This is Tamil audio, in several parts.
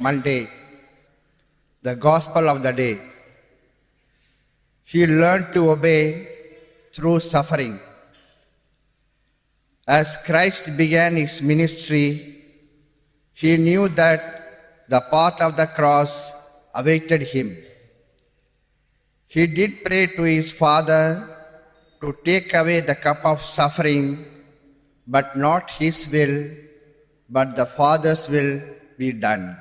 Monday, the gospel of the day. He learned to obey through suffering. As Christ began his ministry, he knew that the path of the cross awaited him. He did pray to his Father to take away the cup of suffering, but not his will, but the Father's will be done.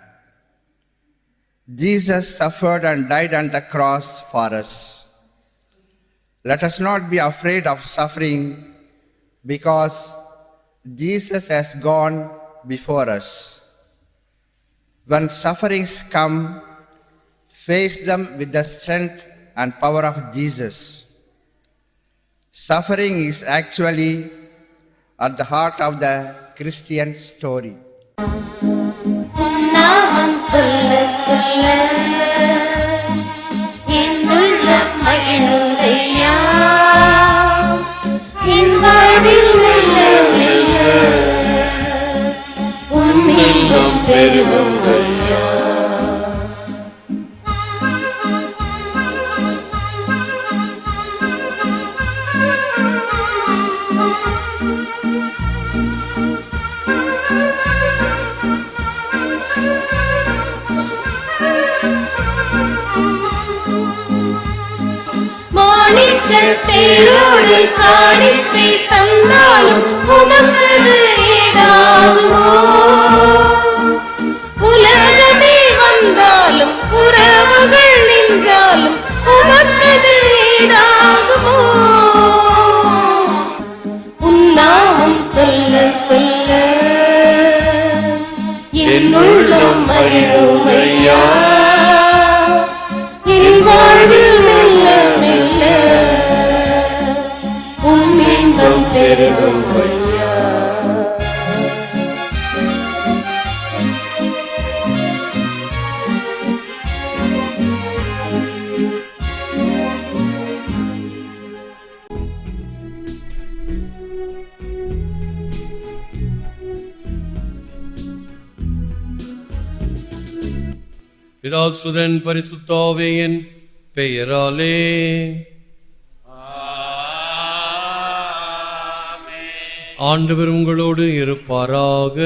Jesus suffered and died on the cross for us. Let us not be afraid of suffering because Jesus has gone before us. When sufferings come, face them with the strength and power of Jesus. Suffering is actually at the heart of the Christian story. நாமம் சொல்ல சொல்ல மாணிக்க தேரோடு காணிக்கை தந்தாலும் உமக்கது ஈடாகுமோ உலகமே வந்தாலும் உறவுகள் நின்றாலும் உமக்கது ஈடாகுமோ உன்னாமம் சொல்ல சொல்ல என் உள்ளம் பிதாசுதன் பரிசுத்தாவையின் பெயராலே. ஆண்டவர் உங்களோடு இருப்பாராக.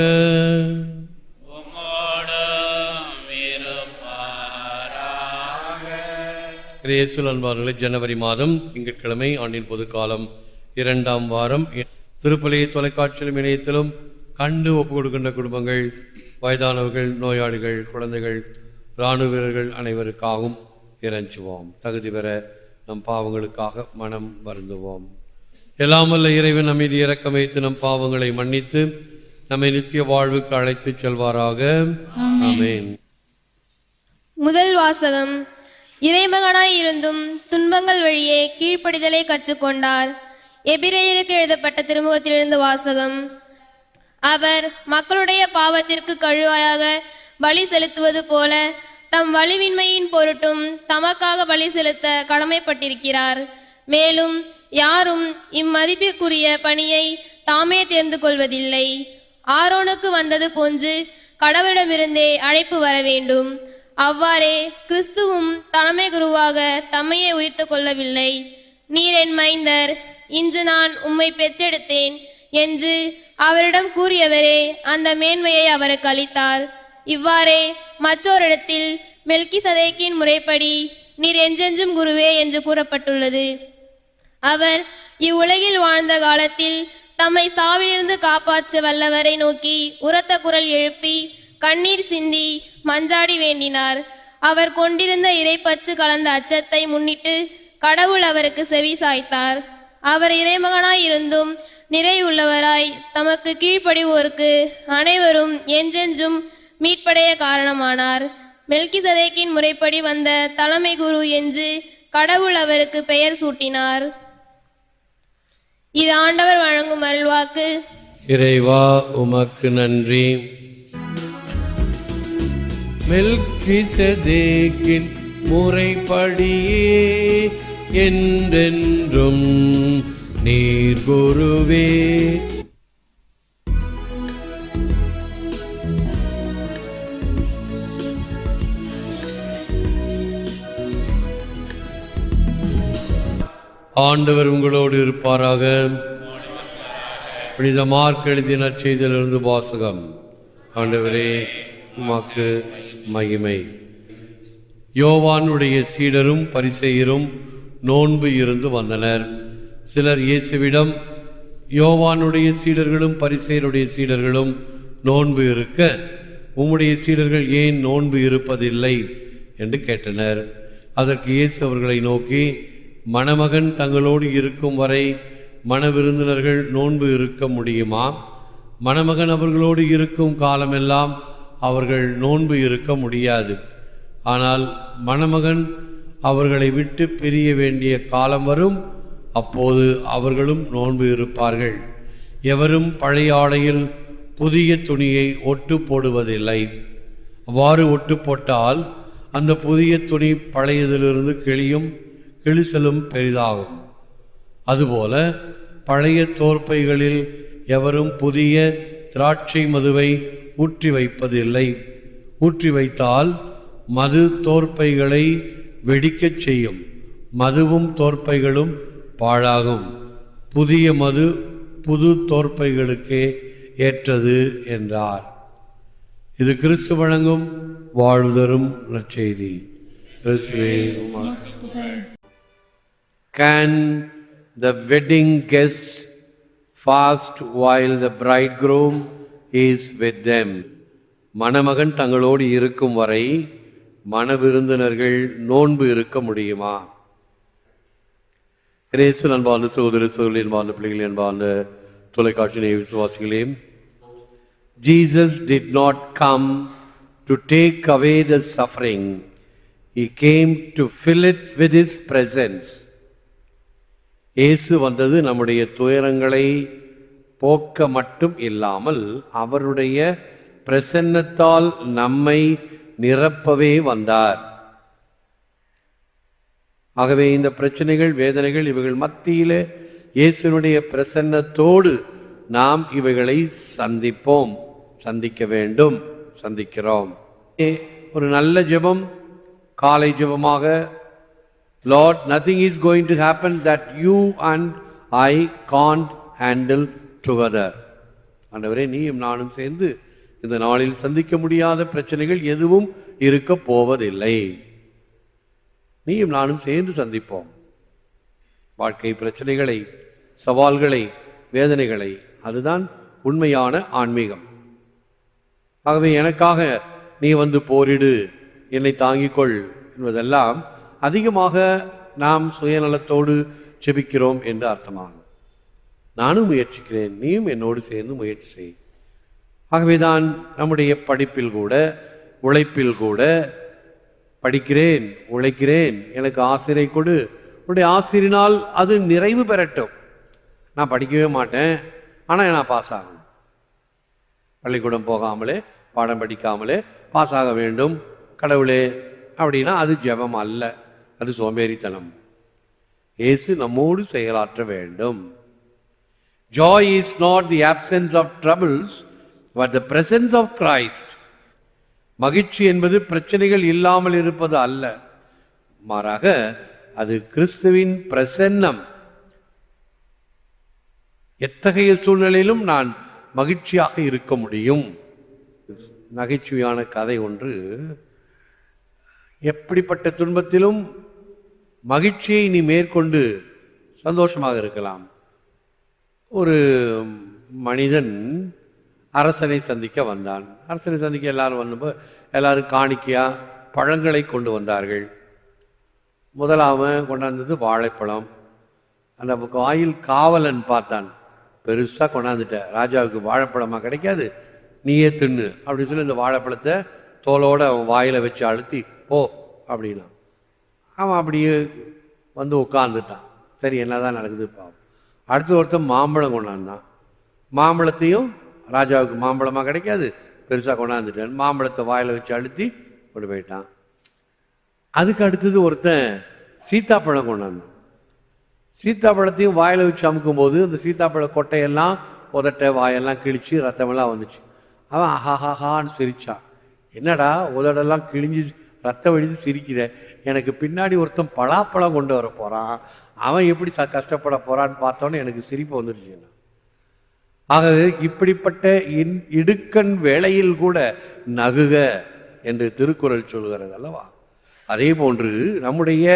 கிரேசுல் அன்பார்களே ஜனவரி மாதம் திங்கட்கிழமை ஆண்டின் பொது காலம் இரண்டாம் வாரம் திருப்பலி தொலைக்காட்சியிலும் இணையத்திலும் கண்டு ஒப்பு கொடுக்கின்ற குடும்பங்கள் வயதானவர்கள் நோயாளிகள் குழந்தைகள் இராணுவ வீரர்கள் அனைவருக்காகவும் இறைஞ்சுவோம். தகுதி பெற நம் பாவங்களுக்காக மனம் வருந்துவோம். எல்லாம் வல்ல இறைவன் நம்மீது இறக்கம் வைத்து நம் பாவங்களை மன்னித்து நம்மை நித்திய வாழ்வுக்கு அழைத்துச் செல்வாராக. ஆமென். முதல் வாசகம். இறைமகனாய் இருந்தும் துன்பங்கள் வழியே கீழ்ப்படிதலை கற்றுக்கொண்டார். எபிரேயருக்கு எழுதப்பட்ட திருமுகத்திலிருந்து வாசகம். அவர் மக்களுடைய பாவத்திற்கு கழுவாயாக பலி செலுத்துவது போல தம் வலிவின்மையின் பொருட்டும் தமக்காக பலி செலுத்த கடமைப்பட்டிருக்கிறார். மேலும் யாரும் இம்மதிப்பிற்குரிய பணியை தாமே தேர்ந்து கொள்வதில்லை. ஆரோனுக்கு வந்தது போன்று கடவுளிடமிருந்தே அழைப்பு வர வேண்டும். அவ்வாறே கிறிஸ்துவும் தலைமை குருவாக தம்மையே உயிர்த்து கொள்ளவில்லை. நீர் என் மைந்தர் இன்று நான் உம்மை பெற்றெடுத்தேன் என்று அவரிடம் கூறியவரே அந்த மேன்மையை அவருக்கு அளித்தார். இவ்வாறே மற்றோரிடத்தில் மெல்கி சதேக்கின் முறைப்படி நீர் எஞ்செஞ்சும் குருவே என்று கூறப்பட்டுள்ளது. அவர் இவ்வுலகில் வாழ்ந்த காலத்தில் தம்மை சாவிலிருந்து காப்பாற்ற வல்லவரை நோக்கி உரத்த குரல் எழுப்பி கண்ணீர் சிந்தி மஞ்சாடி வேண்டினார். அவர் கொண்டிருந்த இறைப்பற்று கலந்த அச்சத்தை முன்னிட்டு கடவுள் அவருக்கு செவி சாய்த்தார். அவர் இறைமகனாய் இருந்தும் நிறைவுள்ளவராய் தமக்கு கீழ்ப்படிவோருக்கு அனைவரும் என்றென்றும் மீட்படைய காரணமானார். மெல்கிசதேக்கின் முறைப்படி வந்த தலைமை குரு என்று கடவுள் அவருக்கு பெயர் சூட்டினார். இது ஆண்டவர் வழங்கும் அருள்வாக்கு. இறைவா உமக்கு நன்றி. மெல்கிசதேக்கின் முறைப்படியே என்றென்றும் நீர் குருவே ஆண்டவர் உங்களோடு இருப்பாராக. புனித மார்க் எழுதிய நற்செய்தியிலிருந்து வாசகம். ஆண்டவரே உமாக்கு மகிமை. யோவானுடைய சீடரும் பரிசெயரும் நோன்பு இருந்து வந்தனர். சிலர் இயேசுவிடம் யோவானுடைய சீடர்களும் பரிசெயருடைய சீடர்களும் நோன்பு இருக்க உம்முடைய சீடர்கள் ஏன் நோன்பு இருப்பதில்லை? என்று கேட்டனர். அதற்கு இயேசு அவர்களை நோக்கி மணமகன் தங்களோடு இருக்கும் வரை மணவிருந்தினர்கள் நோன்பு இருக்க முடியுமா? மணமகன் அவர்களோடு இருக்கும் காலமெல்லாம் அவர்கள் நோன்பு இருக்க முடியாது. ஆனால் மணமகன் அவர்களை விட்டு பிரிய வேண்டிய காலம் வரும் அப்போது அவர்களும் நோன்பு இருப்பார்கள். எவரும் பழைய ஆடையில் புதிய துணியை ஒட்டு போடுவதில்லை. அவ்வாறு ஒட்டு போட்டால் அந்த புதிய துணி பழையதிலிருந்து கிளியும் கிழிசலும் பெரிதாகும். அதுபோல பழைய தோற்பைகளில் எவரும் புதிய திராட்சை மதுவை ஊற்றி வைப்பதில்லை. ஊற்றி வைத்தால் மது தோற்பைகளை வெடிக்கச் செய்யும். மதுவும் தோற்பைகளும் பாழாகும். புதிய மது புது தோற்பைகளுக்கே ஏற்றது என்றார். இது கிறிஸ்து வழங்கும் வாழ்வுதரும் நற்செய்தி. கிறிஸ்துவே Can the wedding guests fast while the bridegroom is with them? மணமகன் தங்களோடு இருக்கும் வரை மனவிருந்தினர்கள் நோன்பு இருக்க முடியுமா இறைசு அன்பார்ந்த சகோதர சோதரி அன்பார்ந்த பிள்ளைகள் அன்பார்ந்த தொலைக்காட்சி விசுவாசிகளே Jesus did not come to take away the suffering he came to fill it with his presence Yesu வந்தது நம்முடைய துயரங்களை போக்க மட்டும் இல்லாமல் அவருடைய பிரசன்னத்தால் நம்மை நிரப்பவே வந்தார். ஆகவே இந்த பிரச்சனைகள் வேதனைகள் இவைகள் மத்தியிலே இயேசுனுடைய பிரசன்னத்தோடு நாம் இவைகளை சந்திப்போம் சந்திக்க வேண்டும் சந்திக்கிறோம். ஏ, ஒரு நல்ல ஜெபம் காலை ஜெபமாக Lord nothing is going to happen that you and I can't handle together ஆண்டவரே நீயும் நானும் சேர்ந்து இந்த நாளில் சந்திக்க முடியாத பிரச்சனைகள் எதுவும் இருக்க போவதில்லை. நீயும் நானும் சேர்ந்து சந்திப்போம். வாழ்க்கை பிரச்சனைகளை சவால்களை வேதனைகளை அதுதான் உண்மையான ஆன்மீகம். ஆகவே எனக்காக நீ வந்து போரிடு என்னை தாங்கிக் கொள் என்பதெல்லாம் அதிகமாக நாம் சுயநலத்தோடு செபிக்கிறோம் என்று அர்த்தமாகும். நானும் முயற்சிக்கிறேன். நீயும் என்னோடு சேர்ந்து முயற்சி செய். ஆகவேதான் நம்முடைய படிப்பில் கூட உழைப்பில் கூட படிக்கிறேன் உழைக்கிறேன். எனக்கு ஆசிரியை கொடு. உன்னுடைய ஆசிரியனால் அது நிறைவு பெறட்டும். நான் படிக்கவே மாட்டேன். ஆனால் நான் பாஸ் ஆகணும். பள்ளிக்கூடம் போகாமலே பாடம் படிக்காமலே பாஸ் ஆக வேண்டும். கடவுளே அப்படின்னா அது ஜெபம் அல்ல. அது சோம்பேறித்தனம். இயேசு நம்மோடு செயலாற்ற வேண்டும். Joy is not the absence of troubles but the presence of Christ மகிழ்ச்சி என்பது பிரச்சனைகள் இல்லாமல் இருப்பது அல்ல. மாறாக அது கிறிஸ்துவின் பிரசன்னம். எத்தகைய சூழ்நிலையிலும் நான் மகிழ்ச்சியாக இருக்க முடியும்? நகைச்சுவையான கதை ஒன்று. எப்படிப்பட்ட துன்பத்திலும் மகிழ்ச்சியை நீ மேற்கொண்டு சந்தோஷமாக இருக்கலாம். ஒரு மனிதன் அரசனை சந்திக்க வந்தான். அரசனை சந்திக்க எல்லாரும் வந்தப்போ எல்லாரும் காணிக்கையா பழங்களை கொண்டு வந்தார்கள். முதலாம கொண்டாந்தது வாழைப்பழம். அந்த வாயில் காவலன் பார்த்தான். பெருசாக கொண்டாந்துட்ட. ராஜாவுக்கு வாழைப்பழமாக கிடைக்காது. நீயே தின்னு. அப்படின்னு சொல்லி இந்த வாழைப்பழத்தை தோலோட அவன் வாயில வச்சு அழுத்தி போ அப்படின்னா அவன் அப்படியே வந்து உட்காந்துட்டான் சரி என்னதான் நடக்குது பாவம். அடுத்து ஒருத்தன் மாம்பழம் கொண்டாந்தான். மாம்பழத்தையும் ராஜாவுக்கு மாம்பழமா கிடைக்காது. பெருசாக கொண்டாந்துட்டான். மாம்பழத்தை வாயில் வச்சு அழுத்தி கொண்டு போயிட்டான். அதுக்கு அடுத்தது ஒருத்தன் சீத்தாப்பழம் கொண்டாந்தான். சீத்தாப்பழத்தையும் வாயில் வச்சு அமுக்கும்போது அந்த சீத்தாப்பழ கொட்டையெல்லாம் உதட்ட வாயெல்லாம் கிழிச்சு ரத்தமெல்லாம் வந்துச்சு. அவன் ஆஹாஹான்னு சிரித்தான் என்னடா உதடெல்லாம் கிழிஞ்சு ரத்தம் வழிந்து சிரிக்கிற? எனக்கு பின்னாடி ஒருத்தன் பலாப்பழம் கொண்டு வர போகிறான் அவன் எப்படி ச கஷ்டப்பட போகிறான்னு பார்த்தோன்னே எனக்கு சிரிப்பு வந்துருச்சுன்னா ஆகவே இப்படிப்பட்ட இன்- இடுக்கண் வேளையில் கூட நகுக என்று திருக்குறள் சொல்கிறது அல்லவா? அதே போன்று நம்முடைய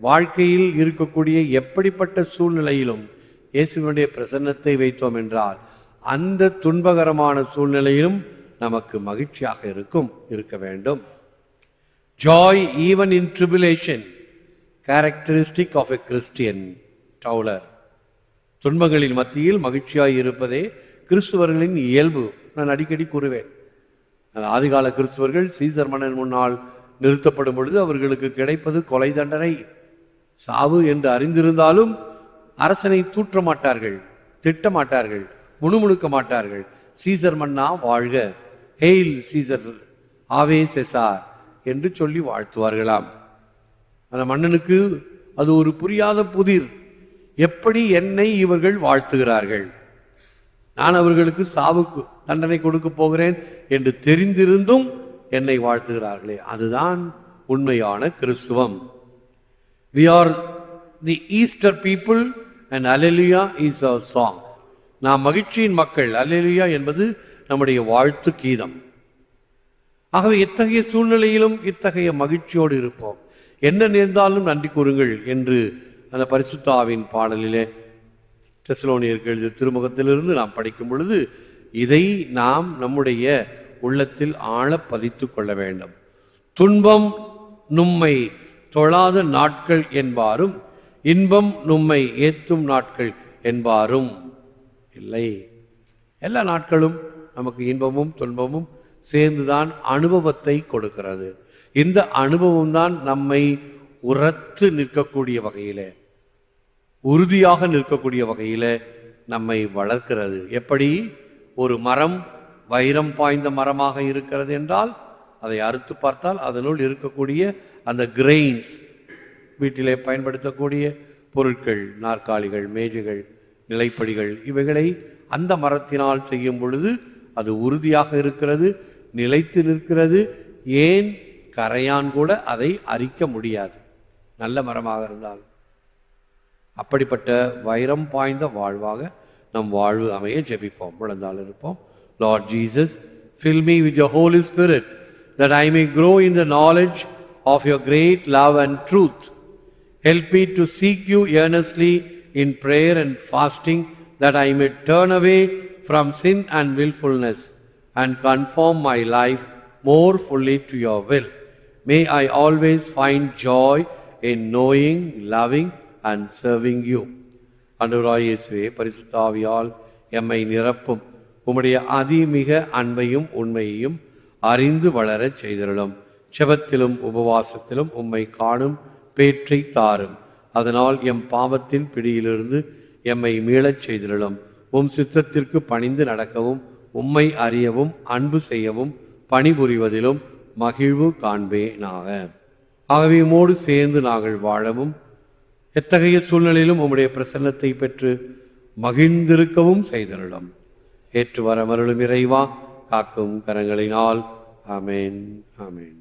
வாழ்க்கையில் இருக்கக்கூடிய எப்படிப்பட்ட சூழ்நிலையிலும் இயேசுவினுடைய பிரசன்னத்தை வைத்தோம் என்றால் அந்த துன்பகரமான சூழ்நிலையிலும் நமக்கு மகிழ்ச்சியாக இருக்கும் இருக்க வேண்டும். Joy even in tribulation characteristic of a Christian டவுலர் துன்பங்களின் மத்தியில் மகிழ்ச்சியாய் இருப்பதே கிறிஸ்துவர்களின் இயல்பு. நான் அடிக்கடி கூறுவேன். ஆதிகால கிறிஸ்துவர்கள் சீசர் மன்னன் முன்னால் நிறுத்தப்படும் பொழுது அவர்களுக்கு கிடைப்பது கொலை தண்டனை. சாவு என்று அறிந்திருந்தாலும் அரசனை தூற்ற மாட்டார்கள் திட்ட மாட்டார்கள் முணுமுணுக்க மாட்டார்கள். சீசர் மன்னா வாழ்க. ஹெயில் சீசர் ஆவே செசார். என்று சொல்லி வாழ்த்துவார்களாம். அந்த மன்னனுக்கு அது ஒரு புரியாத புதிர். எப்படி என்னை இவர்கள் வாழ்த்துகிறார்கள்? நான் அவர்களுக்கு சாவுக்கு தண்டனை கொடுக்க போகிறேன் என்று தெரிந்திருந்தும் என்னை வாழ்த்துகிறார்களே. அதுதான் உண்மையான கிறிஸ்துவம். We are the Easter people and alleluia is our song நாம் மகிழ்ச்சியின் மக்கள். அலெலியா என்பது நம்முடைய வாழ்த்து கீதம். ஆகவே இத்தகைய சூழ்நிலையிலும் இத்தகைய மகிழ்ச்சியோடு இருப்போம். என்ன நேர்ந்தாலும் நன்றி கூறுங்கள் என்று அந்த பரிசுத்தாவின் பாடலிலே தெசலோனியர்கள் எழுதிய திருமுகத்திலிருந்து நாம் படிக்கும் பொழுது இதை நாம் நம்முடைய உள்ளத்தில் ஆழ பதித்து கொள்ள வேண்டும். துன்பம் நும்மை தொழாத நாட்கள் என்பாரும் இன்பம் நும்மை ஏத்தும் நாட்கள் என்பாரும் இல்லை. எல்லா நாட்களும் நமக்கு இன்பமும் துன்பமும் சேர்ந்துதான் அனுபவத்தை கொடுக்கிறது. இந்த அனுபவம் தான் நம்மை உரத்து நிற்கக்கூடிய வகையில் உறுதியாக நிற்கக்கூடிய வகையில நம்மை வளர்க்கிறது. எப்படி? ஒரு மரம் வைரம் பாய்ந்த மரமாக இருக்கிறது என்றால் அதை அறுத்து பார்த்தால் அதனுள் இருக்கக்கூடிய அந்த கிரெயின்ஸ் வீட்டிலே பயன்படுத்தக்கூடிய பொருட்கள் நாற்காலிகள் மேஜைகள் நிலைப்படிகள் இவைகளை அந்த மரத்தினால் செய்யும் பொழுது அது உறுதியாக இருக்கிறது. நிலைத்து நிற்கிறது ஏன் கரையான் கூட அதை அரிக்க முடியாது நல்ல மரமாக இருந்தால் அப்படிப்பட்ட வைரம் பாய்ந்த வாழ்வாக நம் வாழ்வு அமைய ஜெபிப்போம் முழந்தால் இருப்போம் Lord Jesus fill me with your holy spirit that i may grow in the knowledge of your great love and truth help me to seek you earnestly in prayer and fasting that i may turn away from sin and willfulness and conform my life more fully to your will. May i always find joy in knowing loving and serving you. அனுராயேசுவே பரிசுத்தாவியால் எம்மை நிரப்பும். உம்முடைய அதிமிக அன்பையும் உண்மையையும் அறிந்து வளரச் செய்திருளும். செபத்திலும் உபவாசத்திலும் உம்மை காணும் பேற்றை தாரும். அதனால் எம் பாவத்தின் பிடியிலிருந்து எம்மை மீளச் செய்திருளும். உம் சித்தத்திற்கு பணிந்து நடக்கவும் உம்மை அறியவும் அன்பு செய்யவும் பணிபுரிவதிலும் மகிழ்வு காண்பேனாக. ஆகவே உம்மோடு சேர்ந்து நாங்கள் வாழவும் எத்தகைய சூழ்நிலையிலும் உம்முடைய பிரசன்னத்தை பெற்று மகிழ்ந்திருக்கவும் செய்தருளும். ஏற்று வர மருளும் இறைவா காக்கும் கரங்களினால். ஆமென் ஆமென்.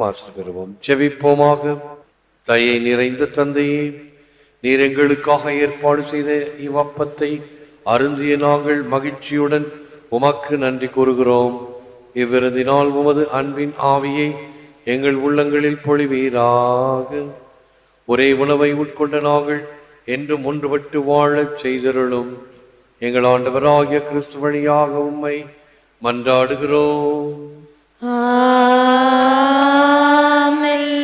எழுந்திருப்போம் ஆசை பெறுவோம் செவிப்போமாக தயை நிறைந்த தந்தையே நீர் எங்களுக்காக ஏற்பாடு செய்த இவ்வப்பத்தை அருந்திய நாங்கள் மகிழ்ச்சியுடன் உமக்கு நன்றி கூறுகிறோம். இவ்விருந்தினால் உமது அன்பின் ஆவியை எங்கள் உள்ளங்களில் பொழிவீராக. ஒரே உணவை உட்கொண்ட நாங்கள் என்றும் ஒன்றுபட்டு வாழச் செய்தருளும். எங்கள் ஆண்டவராகிய கிறிஸ்து வழியாக உம்மை மன்றாடுகிறோம்.